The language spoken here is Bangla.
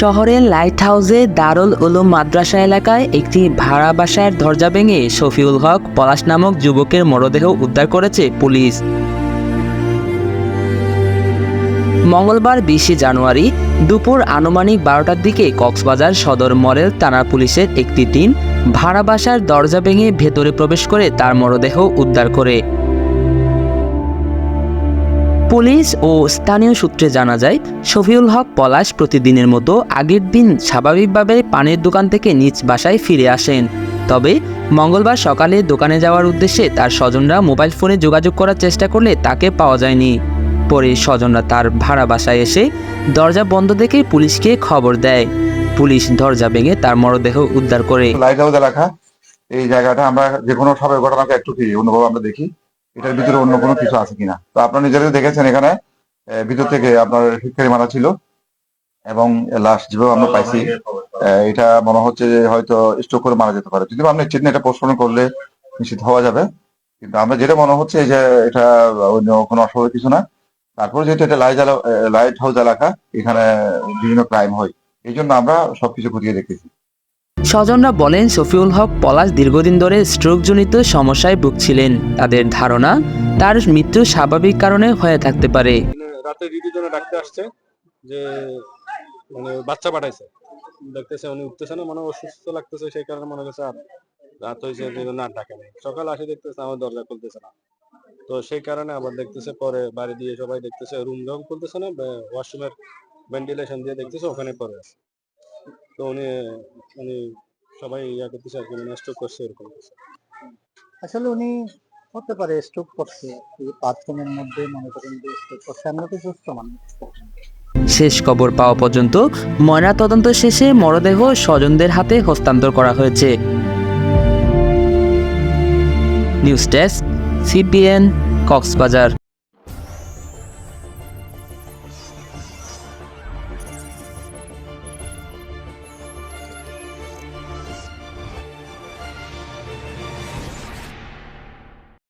শহরের লাইট হাউসে দারুল উলুম মাদ্রাসা এলাকায় একটি ভাড়া বাসার দরজা ভেঙে শফিউল হক পলাশ নামক যুবকের মরদেহ উদ্ধার করেছে পুলিশ। মঙ্গলবার বিশে জানুয়ারি দুপুর আনুমানিক বারোটার দিকে কক্সবাজার সদর মডেল থানা পুলিশের একটি টিম ভাড়া বাসার দরজা ভেঙে ভেতরে প্রবেশ করে তার মরদেহ উদ্ধার করে। পুলিশ ও স্থানীয় সূত্রে জানা যায়, শফিউল হক পলাশ প্রতিদিনের মতো আগের দিন স্বাভাবিকভাবে পানের দোকান থেকে নিজ বাসায় ফিরে আসেন। তবে মঙ্গলবার সকালে দোকানে যাওয়ার উদ্দেশ্যে তার স্বজনরা মোবাইল ফোনে যোগাযোগ করার চেষ্টা করলে তাকে পাওয়া যায়নি। পরে স্বজনরা তার ভাড়া বাসায় এসে দরজা বন্ধ দেখে পুলিশকে খবর দেয়। পুলিশ দরজা ভেঙে তার মরদেহ উদ্ধার করে। এই জায়গাটা আমরা যে কোনো সবের ঘটনাকে একটু অনুভব আমরা দেখি। এটার ভিতরে অন্য কোনো কিছু আছে কিনা? তো আপনারা নিজেরাই দেখেছেন এখানে ভিতর থেকে আপনার শিক্ষারী মারা ছিল এবং লাশ যেভাবে আমরা পাইছি এটা মনে হচ্ছে যে হয়তো স্ট্রোক করে মারা যেতে পারে। যদি আমরা নিশ্চিত না এটা পোস্টপোন করলে নিশ্চিত হওয়া যাবে। কিন্তু আমরা যেটা মনে হচ্ছে যে এটা অন্য কোনো অস্বাভাবিক কিছু না। তারপর যেহেতু এটা লাইট লাইট হাউস এলাকা, এখানে বিভিন্ন ক্রাইম হয়। এই জন্য আমরা সবকিছু খতিয়ে দেখতেছি। স্বজনরা বলেন, শফিউল হক পলাশ দীর্ঘদিন ধরে স্ট্রোকজনিত সমস্যায় ভুগছিলেন। তাদের ধারণা, তার মৃত্যু স্বাভাবিক কারণে হয়ে থাকতে পারে। রাতে জন্য ডাকতে আসছে যে মানে বাচ্চা পাঠাইছে। দেখতেছে উনি উঠতেছে না মানে অসুস্থ লাগতেছে, সেই কারণে মনে করছে, আর রাত হয়েছে যে আর ডাকে নাই। সকাল আসে দেখতেছে, আমার দরজা খুলতেছে না। তো সেই কারণে আবার দেখতেছে, পরে বাড়ি দিয়ে সবাই দেখতেছে, রুম যখন খুলতেছে না ওয়াশরুমের ভেন্টিলেশন দিয়ে দেখতেছে, ওখানে পরে আছে। তো উনি উনি সবাই ইয়া করতেছে আর কি মানে স্ট্রোক করছে এরকম। আসলে উনি হতে পারে স্ট্রোক করছে এই বাথরুমের মধ্যে মনে করেন যে স্ট্রোক করছে। আমরা তো সুস্থ মানুষ। শেষ খবর পাওয়া পর্যন্ত ময়নাতদন্ত শেষে মরদেহ স্বজনদের হাতে হস্তান্তর করা হয়েছে। নিউজ ডেস্ক সিপিএন কক্সবাজার।